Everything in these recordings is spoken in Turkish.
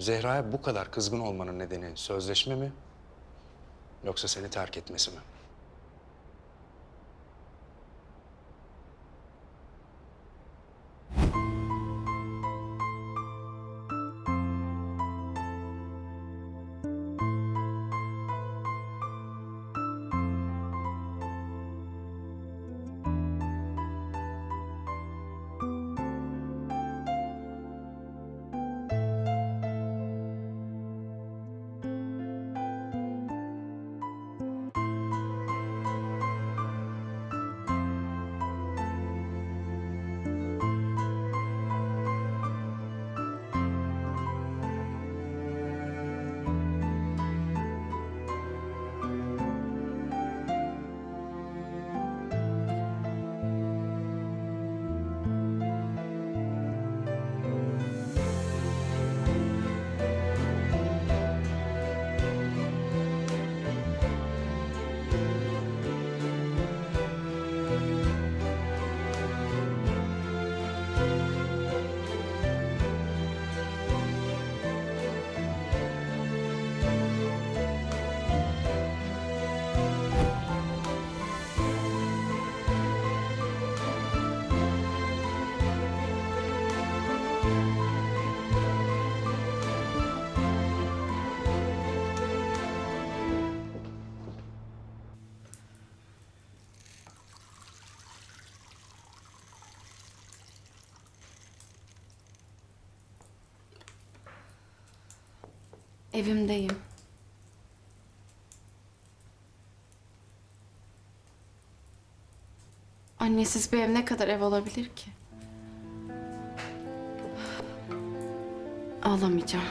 Zehra'ya bu kadar kızgın olmanın nedeni sözleşme mi? Yoksa seni terk etmesi mi? Evimdeyim. Annesiz bir ev ne kadar ev olabilir ki? Ağlamayacağım.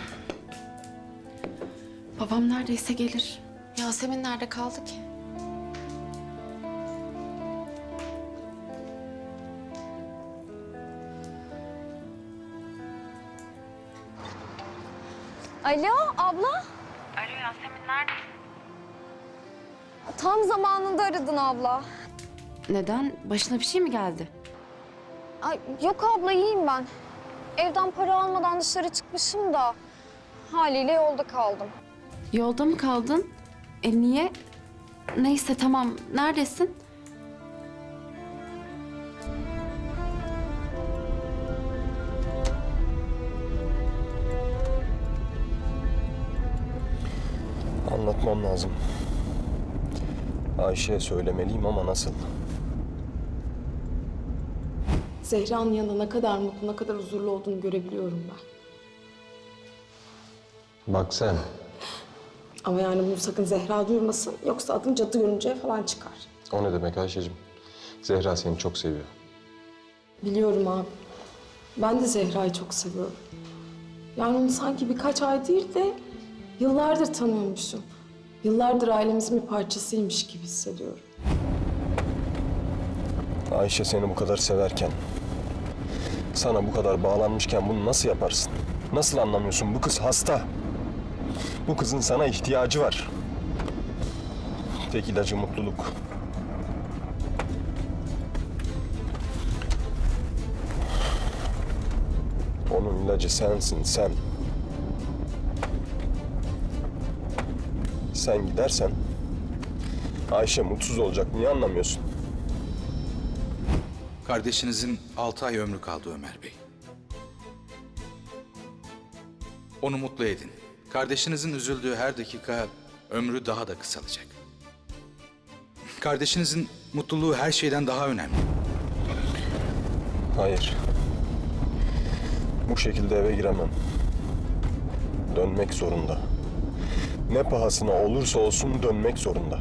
Babam neredeyse gelir. Yasemin nerede kaldı ki? Alo abla. Alo Yasemin neredesin? Tam zamanında aradın abla. Neden? Başına bir şey mi geldi? Ay, yok abla iyiyim ben. Evden para almadan dışarı çıkmışım da haliyle yolda kaldım. Yolda mı kaldın? E niye? Neyse tamam. Neredesin? Anlatmam lazım. Ayşe'ye söylemeliyim ama nasıl? Zehra'nın yanında ne kadar mutlu, ne kadar huzurlu olduğunu görebiliyorum ben. Bak sen. Ama yani bunu sakın Zehra duymasın. Yoksa adım cadı görünce falan çıkar. O ne demek Ayşe'cim? Zehra seni çok seviyor. Biliyorum abi. Ben de Zehra'yı çok seviyorum. Yani onu sanki birkaç ay değil de yıllardır tanıyormuşum. Yıllardır ailemizin bir parçasıymış gibi hissediyorum. Ayşe seni bu kadar severken, sana bu kadar bağlanmışken bunu nasıl yaparsın? Nasıl anlamıyorsun? Bu kız hasta. Bu kızın sana ihtiyacı var. Tek ilacı mutluluk. Onun ilacı sensin, sen. Sen gidersen Ayşe mutsuz olacak. Niye anlamıyorsun? Kardeşinizin altı ay ömrü kaldı Ömer Bey. Onu mutlu edin. Kardeşinizin üzüldüğü her dakika ömrü daha da kısalacak. Kardeşinizin mutluluğu her şeyden daha önemli. Hayır. Bu şekilde eve giremem. Dönmek zorunda. Ne pahasına olursa olsun dönmek zorunda.